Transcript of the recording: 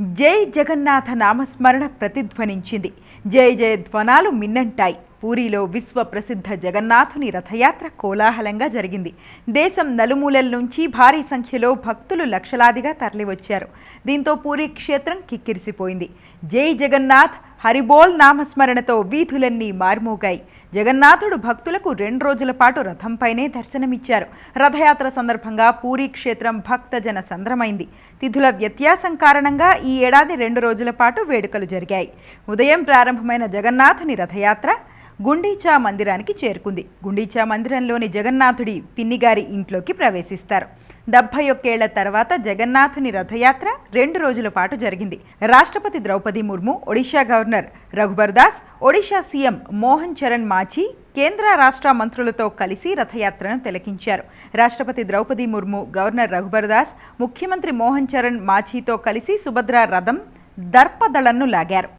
జై జగన్నాథ నామస్మరణ ప్రతిధ్వనించింది. జై జయ ధ్వనాలు మిన్నంటాయి. పూరిలో విశ్వ ప్రసిద్ధ జగన్నాథుని రథయాత్ర కోలాహలంగా జరిగింది. దేశం నలుమూలల నుంచి భారీ సంఖ్యలో భక్తులు లక్షలాదిగా తరలివచ్చారు. దీంతో పూరి క్షేత్రం కిక్కిరిసిపోయింది. జై జగన్నాథ్ హరిబోల్ నామస్మరణతో వీధులన్నీ మార్మోగాయి. జగన్నాథుడు భక్తులకు రెండు రోజుల పాటు రథంపైనే దర్శనమిచ్చారు. రథయాత్ర సందర్భంగా పూరీ క్షేత్రం భక్తజన సంద్రమైంది. తిథుల వ్యత్యాసం కారణంగా ఈ ఏడాది రెండు రోజుల పాటు వేడుకలు జరిగాయి. ఉదయం ప్రారంభమైన జగన్నాథుని రథయాత్ర గుండీచా మందిరానికి చేరుకుంది. గుండీచా మందిరంలోని జగన్నాథుడి పిన్నిగారి ఇంట్లోకి ప్రవేశిస్తారు. డెబ్బై ఒక్కేళ్ళ తర్వాత జగన్నాథుని రథయాత్ర రెండు రోజుల పాటు జరిగింది. రాష్ట్రపతి ద్రౌపది ముర్ము ఒడిషా గవర్నర్ రఘుబర్ దాస్ ఒడిషా సీఎం మోహన్ చరణ్ మాఛీ కేంద్ర రాష్ట్ర మంత్రులతో కలిసి రథయాత్రను తిలకించారు. రాష్ట్రపతి ద్రౌపది ముర్ము గవర్నర్ రఘుబర్ దాస్ ముఖ్యమంత్రి మోహన్ చరణ్ మాఛీతో కలిసి సుభద్ర రథం దర్పదళన్ను లాగారు.